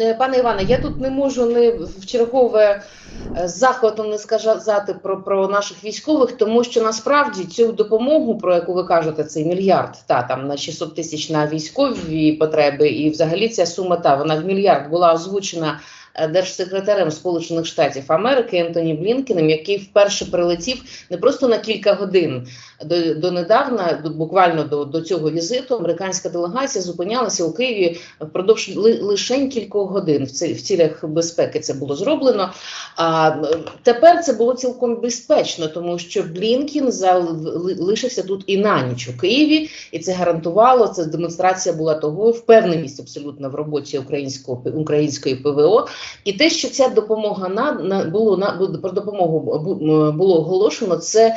е, пане Іване, я тут не можу не в чергове е, захватом не сказати про, про наших військових, тому що насправді цю допомогу, про яку ви кажете, цей мільярд, та там на 600 тисяч на військові потреби, і взагалі ця сума та вона в мільярд була озвучена держсекретарем Сполучених Штатів Америки Ентоні Блінкеном, який вперше прилетів не просто на кілька годин до, донедавна, до, буквально до, до цього візиту, американська делегація зупинялася у Києві впродовж ли, лише кількох годин. В, ці, в цілях безпеки це було зроблено. А тепер це було цілком безпечно, тому що Блінкін за, ли- лишився тут і на ніч у Києві, і це гарантувало. Це демонстрація була того, впевненість абсолютно в роботі українського української ПВО. І те, що ця допомога на, на було на про допомогу було оголошено, це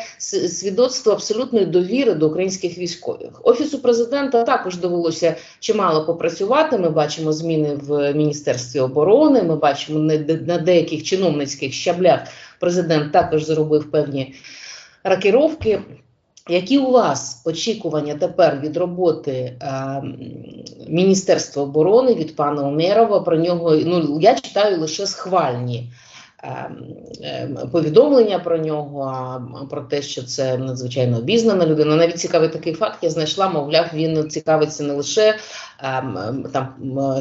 свідоцтво абсолютної довіри до українських військових. Офісу президента також довелося чимало попрацювати. Ми бачимо зміни в міністерстві оборони. Ми бачимо на, деяких чиновницьких щаблях. Президент також зробив певні ракіровки. Які у вас очікування тепер від роботи е, Міністерства оборони від пана Умєрова? Про нього ну я читаю лише схвальні повідомлення про нього, про те, що це надзвичайно обізнана людина. Навіть цікавий такий факт. Я знайшла, мовляв, він цікавиться не лише ем, ем, там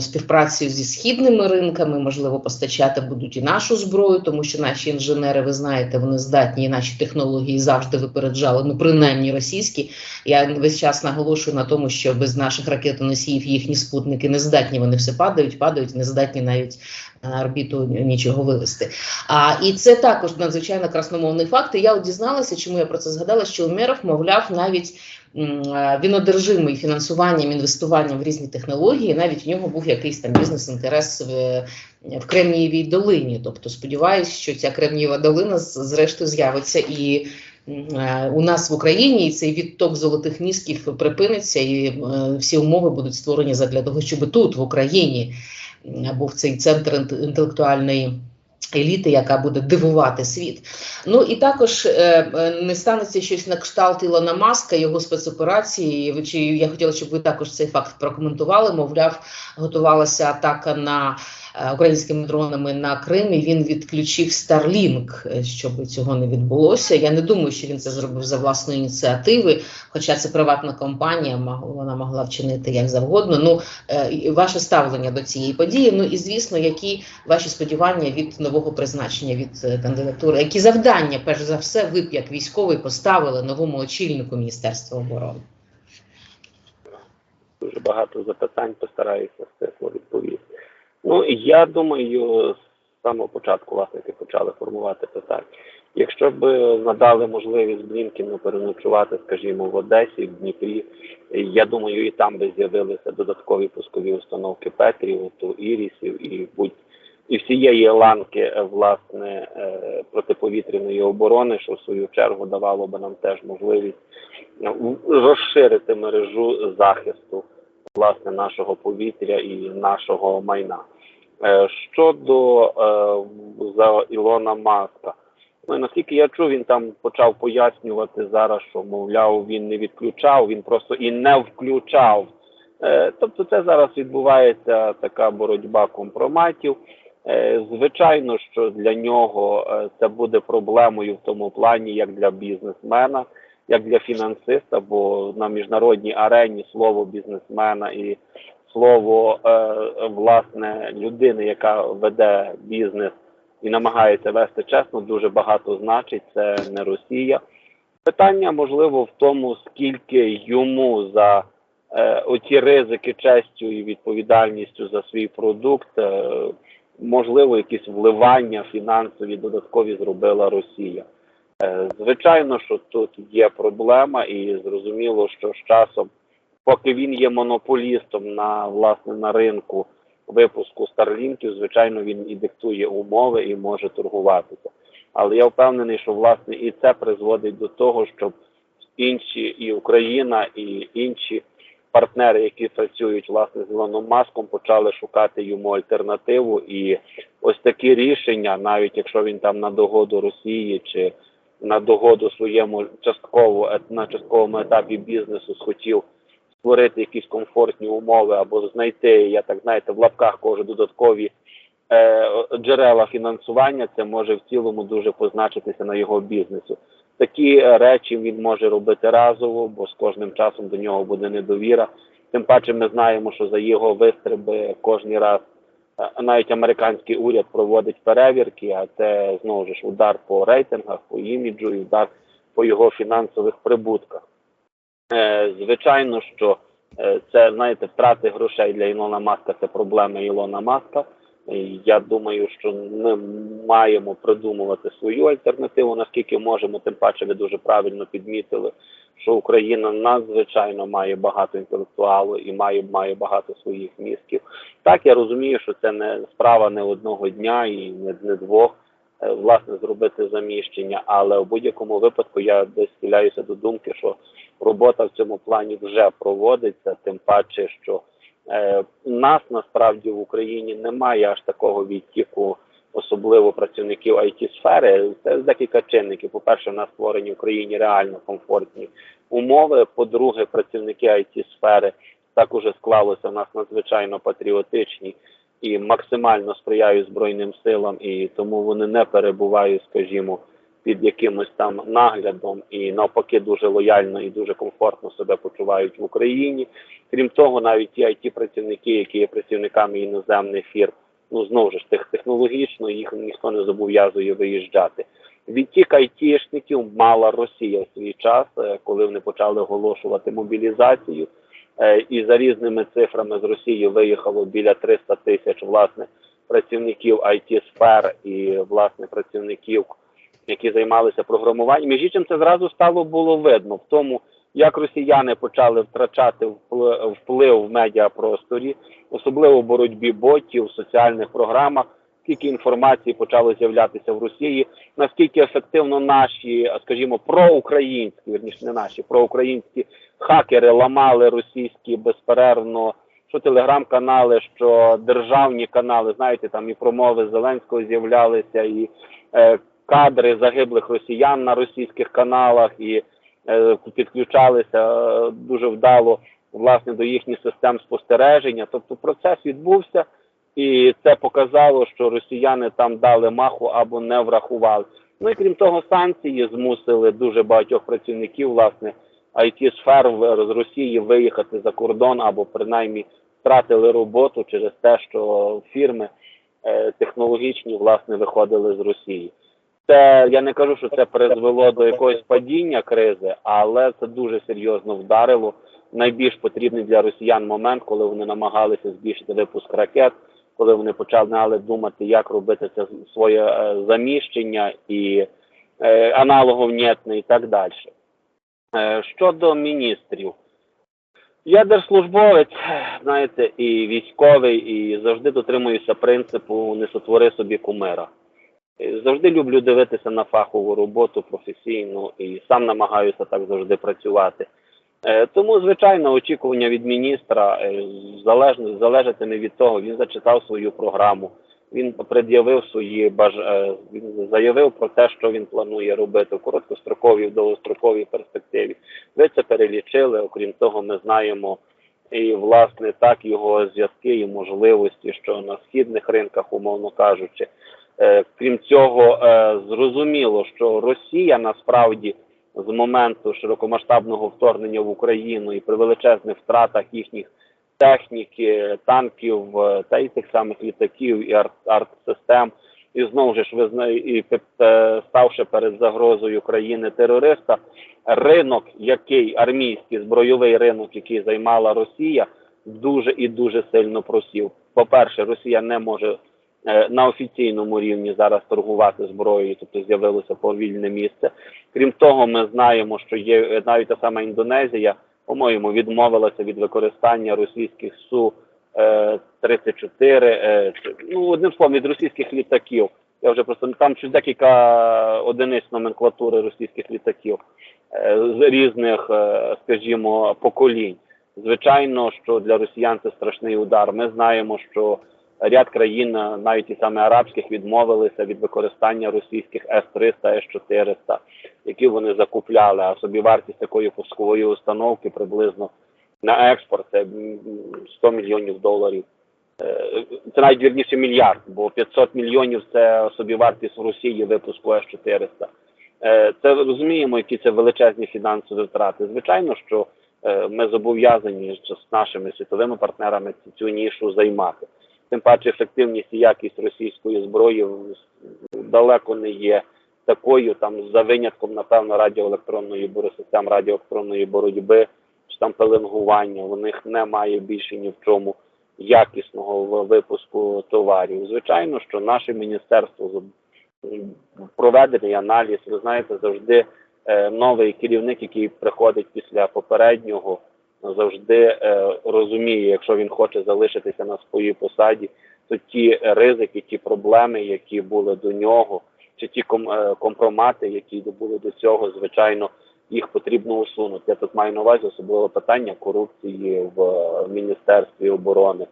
співпрацею зі східними ринками, можливо, постачати будуть і нашу зброю, тому що наші інженери, ви знаєте, вони здатні, і наші технології завжди випереджали, ну принаймні російські. Я весь час наголошую на тому, що без наших ракетоносіїв їхні спутники не здатні. Вони все падають, падають, не здатні навіть на орбіту нічого вивести. А і це також надзвичайно красномовний факт. І я дізналася, чому я про це згадала, що Умеров, мовляв, навіть е, він одержимий фінансуванням, інвестуванням в різні технології. Навіть в нього був якийсь там бізнес-інтерес в, в Кремнієвій долині. Тобто, сподіваюся, що ця Кремнієва долина зрештою з'явиться і. е, У нас в Україні і цей відток золотих мізків припиниться, і е, всі умови будуть створені задля того, щоб тут, в Україні, був цей центр інтелектуальної еліти, яка буде дивувати світ. Ну і також е, е, не станеться щось на кшталт Ілона Маска, його спецоперації. Чи я хотіла, щоб ви також цей факт прокоментували. Мовляв, готувалася атака на українськими дронами на Крим. Він відключив Starlink, е, щоб цього не відбулося. Я не думаю, що він це зробив за власної ініціативи, хоча це приватна компанія, вона могла вчинити як завгодно. Ну е, ваше ставлення до цієї події. Ну і звісно, які ваші сподівання від нового призначення від е, кандидатури, які завдання, перш за все, ви б як військовий поставили новому очільнику Міністерства оборони? дуже багато запитань, постараюся стисло відповісти. Ну я думаю, з самого початку власники почали формувати питання. Якщо б надали можливість Блінкіну переночувати, скажімо, в Одесі, в Дніпрі, я думаю, і там би з'явилися додаткові пускові установки Петріоту, Ірісів і будь і всієї ланки е, власне е, протиповітряної оборони, що в свою чергу давало би нам теж можливість е, розширити мережу захисту власне нашого повітря і нашого майна. Е, Щодо е, за Ілона Маска, ну наскільки я чув, він там почав пояснювати зараз, що мовляв, він не відключав, він просто і не включав. Е, Тобто, це зараз відбувається така боротьба компроматів. Звичайно, що для нього це буде проблемою в тому плані, як для бізнесмена, як для фінансиста, бо на міжнародній арені слово бізнесмена і слово е, власне людини, яка веде бізнес і намагається вести чесно, дуже багато значить. Це не Росія. Питання можливо в тому, скільки йому за е, оті ризики честю і відповідальністю за свій продукт, е, можливо, якісь вливання фінансові додаткові зробила Росія. Е, Звичайно, що тут є проблема, і зрозуміло, що з часом, поки він є монополістом на власне на ринку випуску старлінків, звичайно, він і диктує умови і може торгуватися. Але я впевнений, що власне і це призводить до того, щоб інші і Україна, і інші партнери, які працюють власне з Ілоном Маском, почали шукати йому альтернативу. І ось такі рішення, навіть якщо він там на догоду Росії чи на догоду своєму частково на частковому етапі бізнесу схотів створити якісь комфортні умови або знайти, я так знаєте, в лапках кажу, додаткові е, джерела фінансування, це може в цілому дуже позначитися на його бізнесу. Такі е, речі він може робити разово, бо з кожним часом до нього буде недовіра. Тим паче ми знаємо, що за його вистриби кожен раз е, навіть американський уряд проводить перевірки, а це знову ж удар по рейтингах, по іміджу і удар по його фінансових прибутках. Е, Звичайно, що е, це знаєте, втрати грошей для Ілона Маска це проблема Ілона Маска. Я думаю, що ми маємо придумувати свою альтернативу, наскільки можемо. Тим паче, ви дуже правильно підмітили, що Україна надзвичайно має багато інтелектуалу і має, має багато своїх мізків. Так я розумію, що це не справа не одного дня і не, не двох. Е, Власне, зробити заміщення, але в будь-якому випадку я десь схиляюся до думки, що робота в цьому плані вже проводиться, тим паче, що е, нас насправді в Україні немає аж такого відтіку, особливо працівників it сфери. Це декілька чинників. По-перше, в нас створені в Україні реально комфортні умови. По-друге, працівники it сфери так уже склалося в нас надзвичайно патріотичні і максимально сприяють Збройним силам, і тому вони не перебувають, скажімо, під якимось там наглядом і навпаки дуже лояльно і дуже комфортно себе почувають в Україні. Крім того, навіть ті it працівники, які є працівниками іноземних фірм, ну знову ж тих технологічно їх ніхто не зобов'язує виїжджати. Відтік айтішників мала Росія в свій час, е, коли вони почали оголошувати мобілізацію. Е, І за різними цифрами з Росії виїхало біля 300 тисяч власне працівників it сфер і власне працівників які займалися програмуванням. Між іншим, це зразу стало було видно в тому, як росіяни почали втрачати вплив в медіапросторі, особливо в боротьбі ботів, в соціальних програмах. Скільки інформації почало з'являтися в Росії, наскільки ефективно наші, скажімо, проукраїнські, вірніше не наші, проукраїнські хакери ламали російські безперервно, що телеграм-канали, що державні канали, знаєте, там і промови Зеленського з'являлися, і е, кадри загиблих росіян на російських каналах і е, підключалися е, дуже вдало власне до їхніх систем спостереження. Тобто процес відбувся, і це показало, що росіяни там дали маху або не врахували. Ну і крім того, санкції змусили дуже багатьох працівників власне it сфер з Росії виїхати за кордон або принаймні втратили роботу через те, що фірми е, технологічні власне виходили з Росії. Це я не кажу, що це призвело до якогось падіння кризи, але це дуже серйозно вдарило. Найбільш потрібний для росіян момент, коли вони намагалися збільшити випуск ракет, коли вони почали думати, як робити це своє е, заміщення і е, аналоговнєтне і так далі. Е, щодо міністрів, я держслужбовець, знаєте, і військовий, і завжди дотримуюся принципу не сотвори собі кумира. Завжди люблю дивитися на фахову роботу професійну і сам намагаюся так завжди працювати. Е, Тому, звичайно, очікування від міністра е, залежатиме від того, він зачитав свою програму, він пред'явив свої баж... е, він заявив про те, що він планує робити в короткостроковій, в довгостроковій перспективі. Ви це перелічили. Окрім того, ми знаємо і власне так його зв'язки і можливості, що на східних ринках, умовно кажучи. Е, Крім цього, е, зрозуміло, що Росія насправді з моменту широкомасштабного вторгнення в Україну і при величезних втратах їхніх техніки, танків е, та й тих самих літаків і арт- арт-систем, і знову ж ви і е, ставши перед загрозою країни терориста, ринок, який армійський збройовий ринок, який займала Росія, дуже і дуже сильно просів. По-перше, Росія не може е, на офіційному рівні зараз торгувати зброєю, тобто з'явилося повільне місце. Крім того, ми знаємо, що є навіть та сама Індонезія, по-моєму, відмовилася від використання російських су е, 34 е, чи- ну одним словом, від російських літаків. Я вже просто там щось декілька одиниць номенклатури російських літаків е, з різних, е, скажімо, поколінь. Звичайно, що для росіян це страшний удар. Ми знаємо, що ряд країн, навіть і саме арабських, відмовилися від використання російських С-300, С-400, які вони закупляли. А собівартість такої пускової установки приблизно на експорт це 100 мільйонів доларів. Е, Це навіть вірніше мільярд, бо 500 мільйонів це собівартість в Росії випуску С-400. Е, Це розуміємо, які це величезні фінансові втрати. Звичайно, що е, ми зобов'язані з нашими світовими партнерами цю нішу займати. Тим паче ефективність і якість російської зброї далеко не є такою, там за винятком, напевно, радіоелектронної систем радіоелектронної боротьби чи там пеленгування. У них немає більше ні в чому якісного випуску товарів. Звичайно, що наше міністерство проведений аналіз. Ви знаєте, завжди е, новий керівник, який приходить після попереднього, завжди е, розуміє, якщо він хоче залишитися на своїй посаді, то ті ризики, ті проблеми, які були до нього, чи ті е, компромати, які були до цього, звичайно, їх потрібно усунути. Я тут маю на увазі особливо питання корупції в е, міністерстві оборони.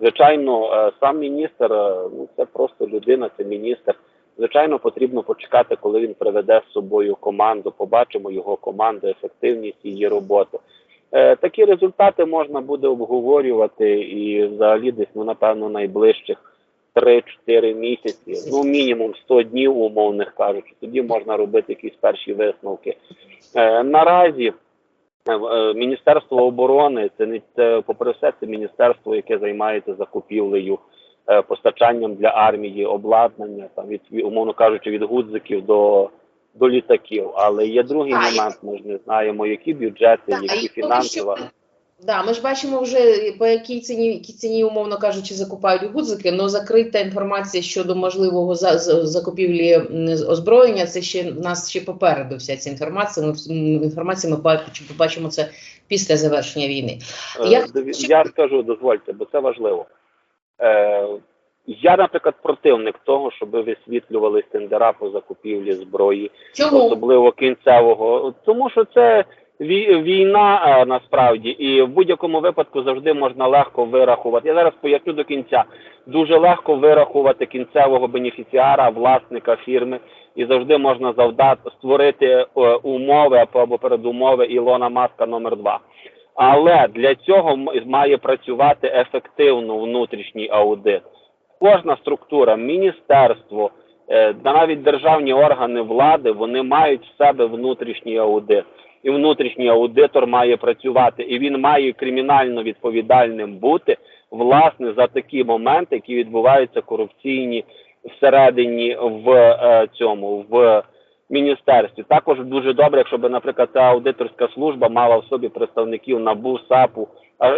Звичайно, сам міністр ну це просто людина, це міністр. Звичайно, потрібно почекати, коли він приведе з собою команду. Побачимо його команду, ефективність її роботи. Е, такі результати можна буде обговорювати і взагалі десь ну напевно найближчих 3-4 місяці, ну мінімум 100 днів, умовних кажучи. Тоді можна робити якісь перші висновки. Е, наразі е, Міністерство оборони це не це, попри все, це міністерство, яке займається закупівлею, постачанням для армії обладнання, там від- умовно кажучи, від гудзиків до, до літаків. Але є другий Так, момент. Ми ж не знаємо, які бюджети, Так, які фінансова. що- Да, ми ж бачимо вже по якій ціні, якій ціні, умовно кажучи, закупають гудзики, але закрита інформація щодо можливого за, за- закупівлі озброєння. Це ще нас ще попереду вся ця інформація. Ми м, ми бачимо, побачимо це після завершення війни. Е, Я Я скажу, дозвольте, бо це важливо. Е, я, наприклад, противник того, щоб висвітлювали тендера по закупівлі зброї, Чому? особливо кінцевого, тому що це війна насправді, і в будь-якому випадку завжди можна легко вирахувати. Я зараз поясню до кінця. Дуже легко вирахувати кінцевого бенефіціара, власника фірми, і завжди можна завдати створити е, умови або передумови Ілона Маска номер 2 Але для цього має працювати ефективно внутрішній аудит. Кожна структура, міністерство, е, та навіть державні органи влади, вони мають в себе внутрішній аудит. І внутрішній аудитор має працювати, і він має кримінально відповідальним бути власне за такі моменти, які відбуваються корупційні всередині в е, цьому в міністерстві. Також дуже добре, якщо б, наприклад, ця аудиторська служба мала в собі представників НАБУ, САПу,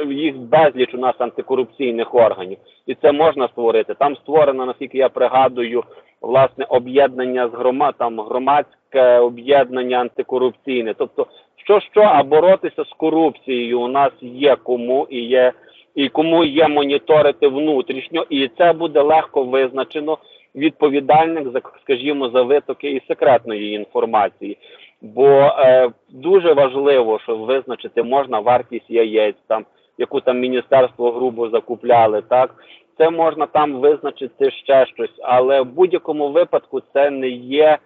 їх безліч у нас антикорупційних органів, і це можна створити. Там створено, наскільки я пригадую, власне об'єднання з громад, там громадське об'єднання антикорупційне. Тобто, що що, а боротися з корупцією у нас є кому і є. І кому є моніторити внутрішньо, і це буде легко визначено відповідальник за, скажімо, за витоки і секретної інформації. Бо е, дуже важливо, щоб визначити можна вартість яєць, там яку там міністерство грубо закупляли, так це можна там визначити ще щось, але в будь-якому випадку це не є,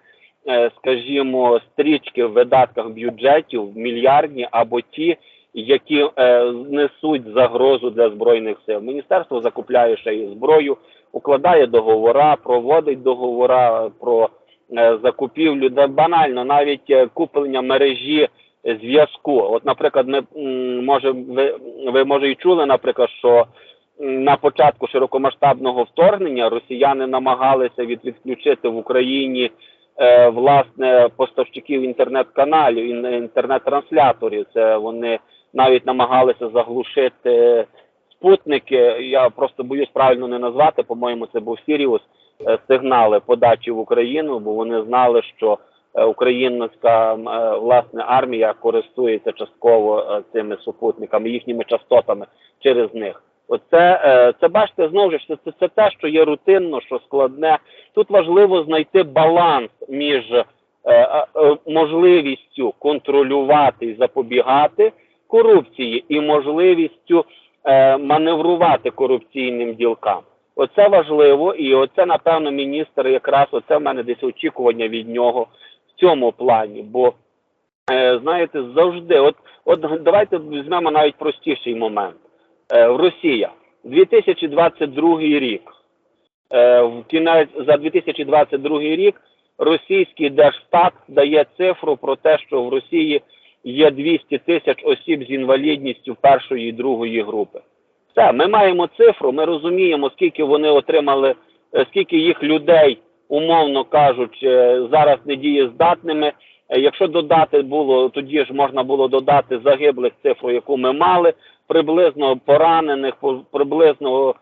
е, скажімо, стрічки в видатках бюджетів мільярдні або ті, які е, несуть загрозу для збройних сил. Міністерство закупляє ще і зброю, укладає договора, проводить договора про е, закупівлю, де банально навіть е, куплення мережі зв'язку. От, наприклад, ми може ви, ви може і чули, наприклад, що на початку широкомасштабного вторгнення росіяни намагалися від, відключити в Україні е, власне поставщиків інтернет-каналів, ін- інтернет-трансляторів. Це вони навіть намагалися заглушити спутники. Я просто боюсь правильно не назвати. По-моєму, це був Сіріус е, сигнали подачі в Україну, бо вони знали, що е, українська е, власне армія користується частково цими супутниками, їхніми частотами через них. Оце це бачите знову ж це, це, це те, що є рутинно, що складне. Тут важливо знайти баланс між можливістю контролювати і запобігати корупції і можливістю маневрувати корупційним ділкам. Оце важливо, і оце, напевно, міністр якраз оце в мене десь очікування від нього в цьому плані. Бо е, знаєте, завжди, от, от давайте візьмемо навіть простіший момент. Е, Росія 2022 рік. Е, в кінець за 2022 рік російський держстат дає цифру про те, що в Росії є 200 тисяч осіб з інвалідністю першої і другої групи. Все, ми маємо цифру, ми розуміємо, скільки вони отримали, е, скільки їх людей, умовно кажучи, зараз не дієздатними. Е, Якщо додати було, тоді ж можна було додати загиблих цифру, яку ми мали, приблизно поранених, по- приблизно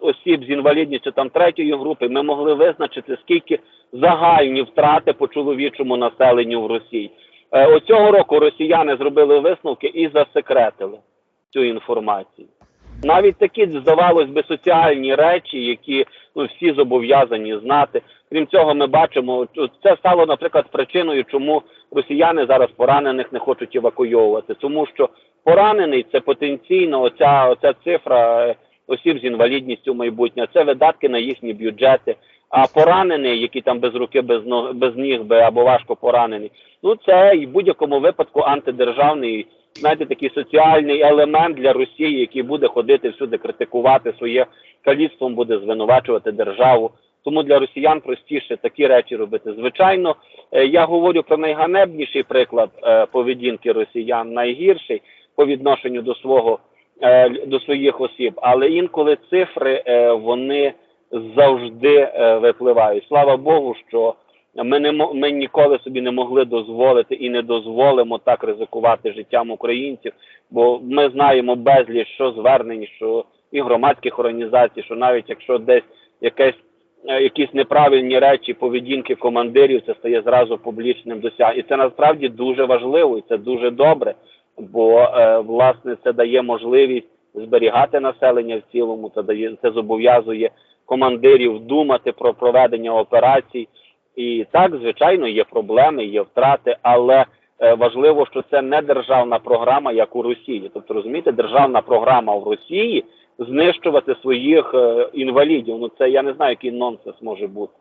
осіб з інвалідністю там третьої групи, ми могли визначити, скільки загальні втрати по чоловічому населенню в Росії. Е, Оцього року росіяни зробили висновки і засекретили цю інформацію. Навіть такі, здавалось би, соціальні речі, які ну, всі зобов'язані знати. Крім цього, ми бачимо, це стало, наприклад, причиною, чому росіяни зараз поранених не хочуть евакуйовувати. Тому що поранений це потенційно оця, оця цифра е, осіб з інвалідністю майбутнє, це видатки на їхні бюджети. А поранений, який там без руки, без ног, без ніг би або важко поранений, ну це і в будь-якому випадку антидержавний, знаєте, такий соціальний елемент для Росії, який буде ходити всюди, критикувати своє каліцтвом, буде звинувачувати державу. Тому для росіян простіше такі речі робити. Звичайно, е, я говорю про найганебніший приклад е, поведінки росіян, найгірший по відношенню до свого е, до своїх осіб, але інколи цифри вони завжди е, випливають. Слава Богу, що ми не ми ніколи собі не могли дозволити і не дозволимо так ризикувати життям українців, бо ми знаємо безліч, що звернень, що і громадських організацій, що навіть якщо десь якесь е, якісь неправильні речі поведінки командирів, це стає зразу публічним досягненням. І це насправді дуже важливо, і це дуже добре, бо е, власне це дає можливість зберігати населення в цілому, це дає це зобов'язує командирів думати про проведення операцій. І так, звичайно, є проблеми, є втрати, але е, важливо, що це не державна програма, як у Росії. Тобто, розумієте, державна програма в Росії знищувати своїх е, інвалідів. Ну це я не знаю, який нонсенс може бути.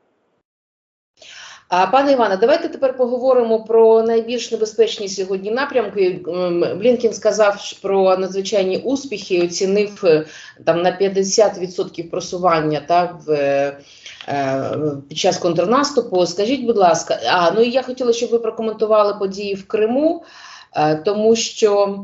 А пане Іване, давайте тепер поговоримо про найбільш небезпечні сьогодні напрямки. Блінкін сказав про надзвичайні успіхи, оцінив е, там на 50% просування так в. е, е, Під час контрнаступу, скажіть, будь ласка, а ну я хотіла, щоб ви прокоментували події в Криму, тому що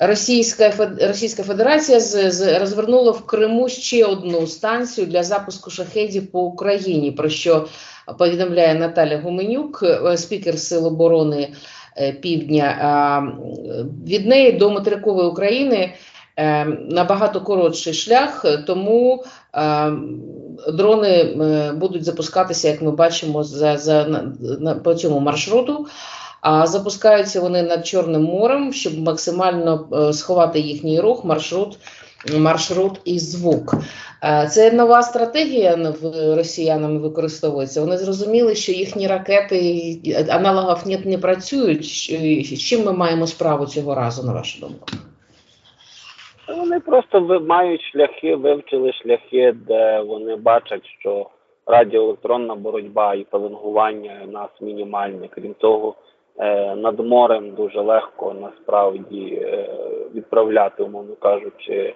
Російська Російська Федерація з, з розвернула в Криму ще одну станцію для запуску шахедів по Україні. Про що повідомляє Наталя Гуменюк, е, спікер Сил оборони е, Півдня. Від неї до материкової України е, набагато коротший шлях, тому дрони будуть запускатися, як ми бачимо, за, за на по цьому маршруту. А запускаються вони над Чорним морем, щоб максимально е, сховати їхній рух, маршрут, маршрут і звук. Е, Це нова стратегія росіянами використовується. Вони зрозуміли, що їхні ракети аналогів нет, не працюють. З чим ми маємо справу цього разу, на вашу думку? Вони просто мають шляхи, вивчили шляхи, де вони бачать, що радіоелектронна боротьба і пеленгування нас мінімальне. Крім того, е, над морем дуже легко насправді е, відправляти, умовно кажучи,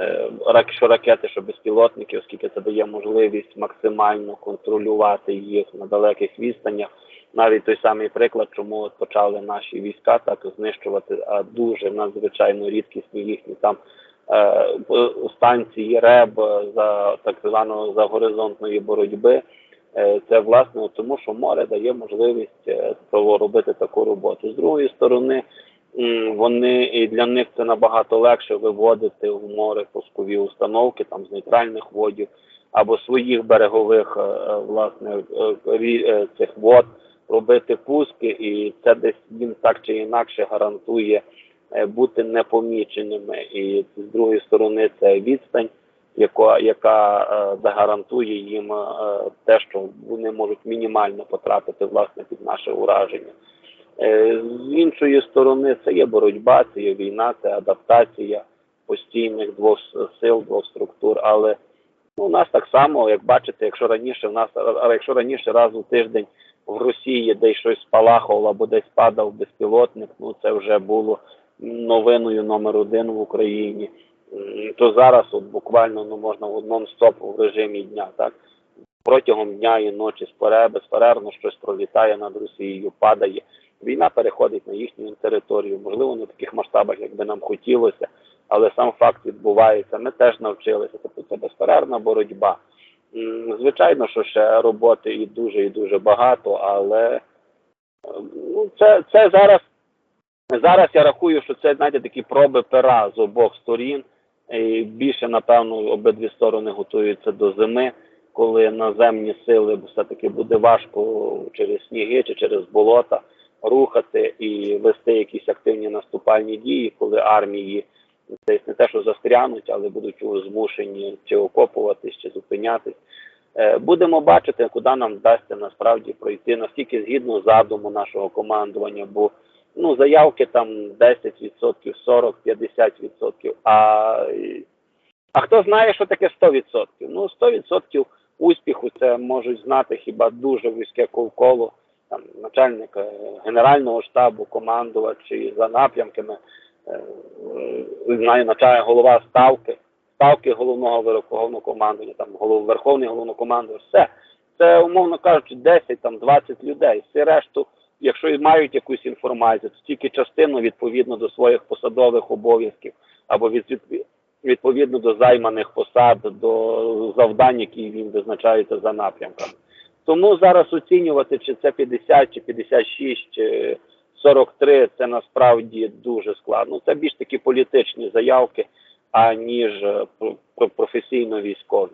е, що ракети, що безпілотники, оскільки це дає можливість максимально контролювати їх на далеких відстанях. Навіть той самий приклад, чому от почали наші війська так знищувати а дуже надзвичайно рідкісні їхні там е, станції РЕБ е, за так званого за горизонтної боротьби. Е, Це власне тому, що море дає можливість е, робити таку роботу. З другої сторони, вони і для них це набагато легше виводити в море пускові установки там з нейтральних водів або своїх берегових е, власне цих вод робити пуски, і це десь їм так чи інакше гарантує бути непоміченими. І з другої сторони це відстань, яка, яка е, загарантує їм е, те, що вони можуть мінімально потрапити власне під наше ураження. Е, з іншої сторони, це є боротьба, це є війна, це адаптація постійних двох сил, двох структур. Але ну, у нас так само, як бачите, якщо раніше в нас якщо раніше раз у тиждень в Росії десь щось спалахувало або десь падав безпілотник, ну це вже було новиною номер один в Україні. То зараз от буквально ну можна в одному стоп в режимі дня, так протягом дня і ночі споре- безперервно щось пролітає над Росією, падає. Війна переходить на їхню територію, можливо, не в таких масштабах, як би нам хотілося, але сам факт відбувається. Ми теж навчилися. Тобто це безперервна боротьба. Звичайно, що ще роботи і дуже і дуже багато, але е, ну, це, це зараз. Зараз я рахую, що це знаєте такі проби пера з обох сторін. Більше, напевно, обидві сторони готуються до зими, коли наземні сили все-таки буде важко через сніги чи через болота рухати і вести якісь активні наступальні дії, коли армії десь не те, що застрянуть, але будуть змушені чи окопуватись, чи зупинятись. Е, Будемо бачити, куди нам вдасться насправді пройти, наскільки згідно задуму нашого командування, бо ну, заявки там 10%, 40, 50%, а, а хто знає, що таке 100%? Ну, 100% успіху це можуть знати хіба дуже вузьке коло там начальник е, генерального штабу, командувачі за напрямками, е, е, знаю, начальник голова ставки, ставки головного верховного командування, там голов, верховний головнокомандувач, все. Це, умовно кажучи, 10 там 20 людей. Всі решту, якщо мають якусь інформацію, то тільки частину відповідно до своїх посадових обов'язків або від, від- відповідно до займаних посад, до завдань, які їм визначаються за напрямками. Тому зараз оцінювати, чи це 50, чи 56, чи 43, це насправді дуже складно. Це більш такі політичні заявки, аніж про- про- професійно військові.